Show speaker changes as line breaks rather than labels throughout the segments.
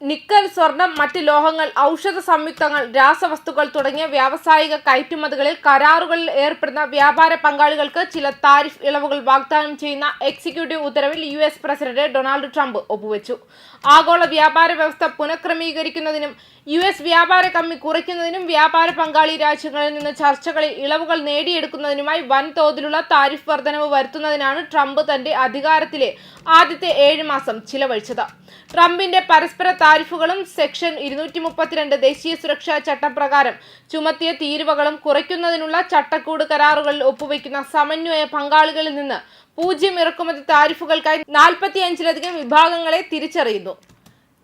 Nickel സ്വർണം മറ്റ് ലോഹങ്ങൾ ഔഷധ സംയുക്തങ്ങൾ രാസവസ്തുക്കൾ തുടങ്ങിയ വ്യാവസായിക കയറ്റുമതികളിൽ കരാറുകളിൽ ഏർപ്പെടുന്ന വ്യാപാര പങ്കാളികൾക്ക് ചില താരിഫ് ഇളവുകൾ വാഗ്ദാനം ചെയ്യുന്ന എക്സിക്യൂട്ടീവ് ഉത്തരവിൽ U S president Donald Trump ഒപ്പുവെച്ചു. ആഗോള വ്യാപാര വ്യവസ്ഥ പുനഃക്രമീകരിക്കുന്നതിനും യു എസ് വ്യാപാര കമ്മി കുറയ്ക്കുന്നതിനും വ്യാപാര പങ്കാളി രാജ്യങ്ങളിൽ നിന്ന് ചർച്ചകളിൽ ഇളവുകൾ നേടിയെടുക്കുന്നതിനുമായി വൻതോതിലുള്ള താരിഫ് വർധനവ് വരുത്തുന്നതിനാണ് ട്രംപ് തന്റെ അധികാരത്തിലെ ആദ്യത്തെ ഏഴ് മാസം ചിലവഴിച്ചത്. ട്രംപിന്റെ പരസ്പര താരിഫുകളും സെക്ഷൻ ഇരുന്നൂറ്റി മുപ്പത്തിരണ്ട് ദേശീയ സുരക്ഷാ ചട്ടപ്രകാരം ചുമത്തിയ തീരുവകളും കുറയ്ക്കുന്നതിനുള്ള ചട്ടക്കൂട് കരാറുകളിൽ ഒപ്പുവെക്കുന്ന സമന്വയ പങ്കാളികളിൽ നിന്ന് പൂജ്യം ഇറക്കുമതി താരിഫുകൾക്കായി നാൽപ്പത്തിയഞ്ചിലധികം വിഭാഗങ്ങളെ തിരിച്ചറിയുന്നു.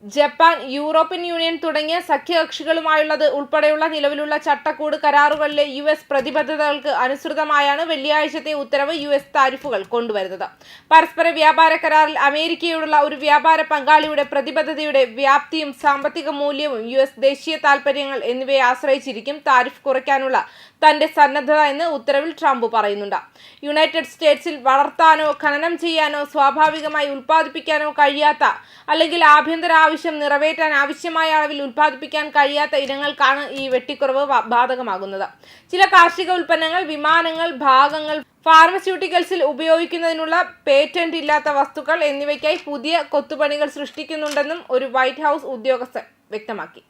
ജപ്പാൻ യൂറോപ്യൻ യൂണിയൻ തുടങ്ങിയ സഖ്യകക്ഷികളുമായുള്ളത് ഉൾപ്പെടെയുള്ള നിലവിലുള്ള ചട്ടക്കൂട് കരാറുകളിലെ യു എസ് പ്രതിബദ്ധതകൾക്ക് അനുസൃതമായാണ് വെള്ളിയാഴ്ചത്തെ ഉത്തരവ് യു എസ് താരിഫുകൾ കൊണ്ടുവരുന്നത്. പരസ്പര വ്യാപാര കരാറിൽ അമേരിക്കയോടുള്ള ഒരു വ്യാപാര പങ്കാളിയുടെ പ്രതിബദ്ധതയുടെ വ്യാപ്തിയും സാമ്പത്തിക മൂല്യവും യു എസ് ദേശീയ താൽപര്യങ്ങൾ എന്നിവയെ ആശ്രയിച്ചിരിക്കും താരിഫ് കുറയ്ക്കാനുള്ള തന്റെ സന്നദ്ധത എന്ന് ഉത്തരവിൽ ട്രംപ് പറയുന്നുണ്ട്. യുണൈറ്റഡ് സ്റ്റേറ്റ്സിൽ വളർത്താനോ ഖനനം ചെയ്യാനോ സ്വാഭാവികമായി ഉൽപ്പാദിപ്പിക്കാനോ കഴിയാത്ത അല്ലെങ്കിൽ ആഭ്യന്തര ആവശ്യം നിറവേറ്റാൻ ആവശ്യമായ അളവിൽ ഉൽപ്പാദിപ്പിക്കാൻ കഴിയാത്ത ഇനങ്ങൾക്കാണ് ഈ വെട്ടിക്കുറവ് ബാധകമാകുന്നത്. ചില കാർഷിക ഉൽപ്പന്നങ്ങൾ വിമാനങ്ങൾ ഭാഗങ്ങൾ ഫാർമസ്യൂട്ടിക്കൽസിൽ ഉപയോഗിക്കുന്നതിനുള്ള പേറ്റന്റ് ഇല്ലാത്ത വസ്തുക്കൾ എന്നിവയ്ക്കായി പുതിയ കൊത്തുപണികൾ സൃഷ്ടിക്കുന്നുണ്ടെന്നും ഒരു വൈറ്റ് ഹൗസ് ഉദ്യോഗസ്ഥൻ വ്യക്തമാക്കി.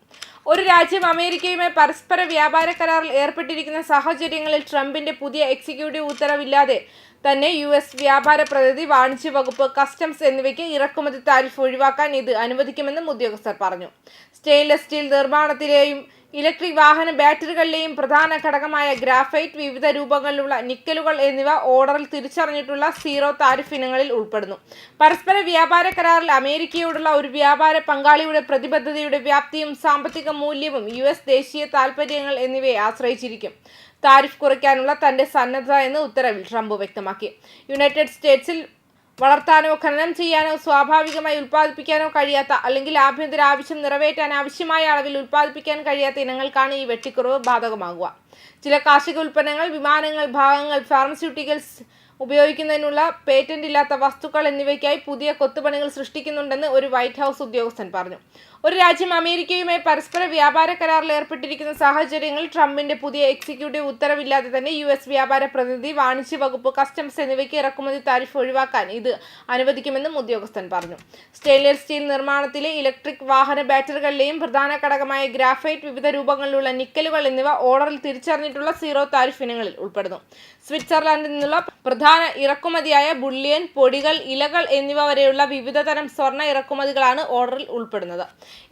ഒരു രാജ്യം അമേരിക്കയുമായി പരസ്പര വ്യാപാര കരാറിൽ ഏർപ്പെട്ടിരിക്കുന്ന സാഹചര്യങ്ങളിൽ ട്രംപിന്റെ പുതിയ എക്സിക്യൂട്ടീവ് ഉത്തരവില്ലാതെ തന്നെ യു എസ് വ്യാപാര പ്രതിനിധി വാണിജ്യ വകുപ്പ് കസ്റ്റംസ് എന്നിവയ്ക്ക് ഇറക്കുമതി താരിഫ് ഒഴിവാക്കാൻ ഇത് അനുവദിക്കുമെന്നും ഉദ്യോഗസ്ഥർ പറഞ്ഞു. സ്റ്റെയിൻലെസ് സ്റ്റീൽ നിർമ്മാണത്തിലെയും ഇലക്ട്രിക് വാഹന ബാറ്ററികളിലെയും പ്രധാന ഘടകമായ ഗ്രാഫൈറ്റ് വിവിധ രൂപങ്ങളിലുള്ള നിക്കലുകൾ എന്നിവ ഓർഡറിൽ തിരിച്ചറിഞ്ഞിട്ടുള്ള സീറോ താരിഫ് ഇനങ്ങളിൽ ഉൾപ്പെടുന്നു. പരസ്പര വ്യാപാര കരാറിൽ അമേരിക്കയോടുള്ള ഒരു വ്യാപാര പങ്കാളിയുടെ പ്രതിബദ്ധതയുടെ വ്യാപ്തിയും സാമ്പത്തിക മൂല്യവും യു എസ് ദേശീയ താൽപ്പര്യങ്ങൾ എന്നിവയെ ആശ്രയിച്ചിരിക്കും. താരിഫ് കുറയ്ക്കാനുള്ള തന്റെ സന്നദ്ധത എന്ന് ഉത്തരവിൽ ട്രംപ് വ്യക്തമാക്കി. യുണൈറ്റഡ് സ്റ്റേറ്റ്സിൽ വളർത്താനോ ഖനനം ചെയ്യാനോ സ്വാഭാവികമായി ഉൽപ്പാദിപ്പിക്കാനോ കഴിയാത്ത അല്ലെങ്കിൽ ആഭ്യന്തര ആവശ്യം നിറവേറ്റാൻ ആവശ്യമായ അളവിൽ ഉൽപ്പാദിപ്പിക്കാൻ കഴിയാത്ത ഇനങ്ങൾക്കാണ് ഈ വെട്ടിക്കുറവ് ബാധകമാകുക. ചില കാർഷിക ഉൽപ്പന്നങ്ങൾ വിമാനങ്ങൾ ഭാഗങ്ങൾ ഫാർമസ്യൂട്ടിക്കൽസ് ഉപയോഗിക്കുന്നതിനുള്ള പേറ്റന്റ് ഇല്ലാത്ത വസ്തുക്കൾ എന്നിവയ്ക്കായി പുതിയ കൊത്തുപണികൾ സൃഷ്ടിക്കുന്നുണ്ടെന്ന് ഒരു വൈറ്റ് ഹൗസ് ഉദ്യോഗസ്ഥൻ പറഞ്ഞു. ഒരു രാജ്യം അമേരിക്കയുമായി പരസ്പര വ്യാപാര കരാറിൽ ഏർപ്പെട്ടിരിക്കുന്ന സാഹചര്യങ്ങളിൽ ട്രംപിന്റെ പുതിയ എക്സിക്യൂട്ടീവ് ഉത്തരവില്ലാതെ തന്നെ യു എസ് വ്യാപാര പ്രതിനിധി വാണിജ്യ വകുപ്പ് കസ്റ്റംസ് എന്നിവയ്ക്ക് ഇറക്കുമതി താരിഫ് ഒഴിവാക്കാൻ ഇത് അനുവദിക്കുമെന്നും ഉദ്യോഗസ്ഥൻ പറഞ്ഞു. സ്റ്റെയിൻലെസ് സ്റ്റീൽ നിർമ്മാണത്തിലെ ഇലക്ട്രിക് വാഹന ബാറ്ററികളിലെയും പ്രധാന ഘടകമായ ഗ്രാഫൈറ്റ് വിവിധ രൂപങ്ങളിലുള്ള നിക്കലുകൾ എന്നിവ ഓർഡറിൽ തിരിച്ചറിഞ്ഞിട്ടുള്ള സീറോ താരിഫ് ഇനങ്ങളിൽ ഉൾപ്പെടുന്നു. സ്വിറ്റ്സർലാൻഡിൽ നിന്നുള്ള പ്രധാന ഇറക്കുമതിയായ ബുള്ളിയൻ പൊടികൾ ഇലകൾ എന്നിവ വരെയുള്ള വിവിധ തരം സ്വർണ ഇറക്കുമതികളാണ് ഓർഡറിൽ ഉൾപ്പെടുന്നത്.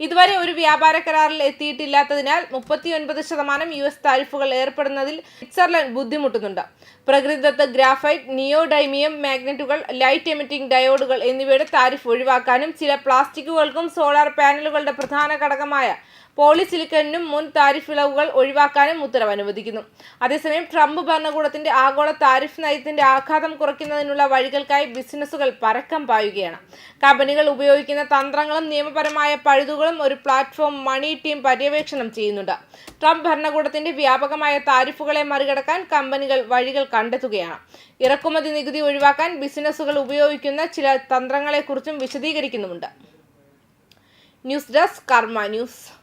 ഇതുവരെ ഒരു വ്യാപാര കരാറിൽ എത്തിയിട്ടില്ലാത്തതിനാൽ മുപ്പത്തിയൊൻപത് ശതമാനം യു എസ് താരിഫുകൾ ഏർപ്പെടുന്നതിൽ സ്വിറ്റ്സർലൻഡ് ബുദ്ധിമുട്ടുന്നുണ്ട്. പ്രകൃതിദത്ത ഗ്രാഫൈറ്റ് നിയോഡൈമിയം മാഗ്നറ്റുകൾ ലൈറ്റ് എമിറ്റിംഗ് ഡയോഡുകൾ എന്നിവയുടെ താരിഫ് ഒഴിവാക്കാനും ചില പ്ലാസ്റ്റിക്കുകൾക്കും സോളാർ പാനലുകളുടെ പ്രധാന ഘടകമായ പോളിസിലിക്കണിനും മുൻ താരിഫ് ഇളവുകൾ ഒഴിവാക്കാനും ഉത്തരവ് അനുവദിക്കുന്നു അതേസമയം ട്രംപ് ഭരണകൂടത്തിന്റെ ആഗോള താരിഫ് നയത്തിന്റെ ആഘാതം കുറയ്ക്കുന്നതിനുള്ള വഴികൾക്കായി ബിസിനസ്സുകൾ പരക്കം പായുകയാണ്. കമ്പനികൾ ഉപയോഗിക്കുന്ന തന്ത്രങ്ങളും നിയമപരമായ പഴുതുകളും ഒരു പ്ലാറ്റ്ഫോം മണി ടീം പര്യവേക്ഷണം ചെയ്യുന്നുണ്ട്. ട്രംപ് ഭരണകൂടത്തിന്റെ വ്യാപകമായ താരിഫുകളെ മറികടക്കാൻ കമ്പനികൾ വഴികൾ കണ്ടെത്തുകയാണ്. ഇറക്കുമതി നികുതി ഒഴിവാക്കാൻ ബിസിനസ്സുകൾ ഉപയോഗിക്കുന്ന ചില തന്ത്രങ്ങളെക്കുറിച്ചും വിശദീകരിക്കുന്നുമുണ്ട്. News desk Karma news.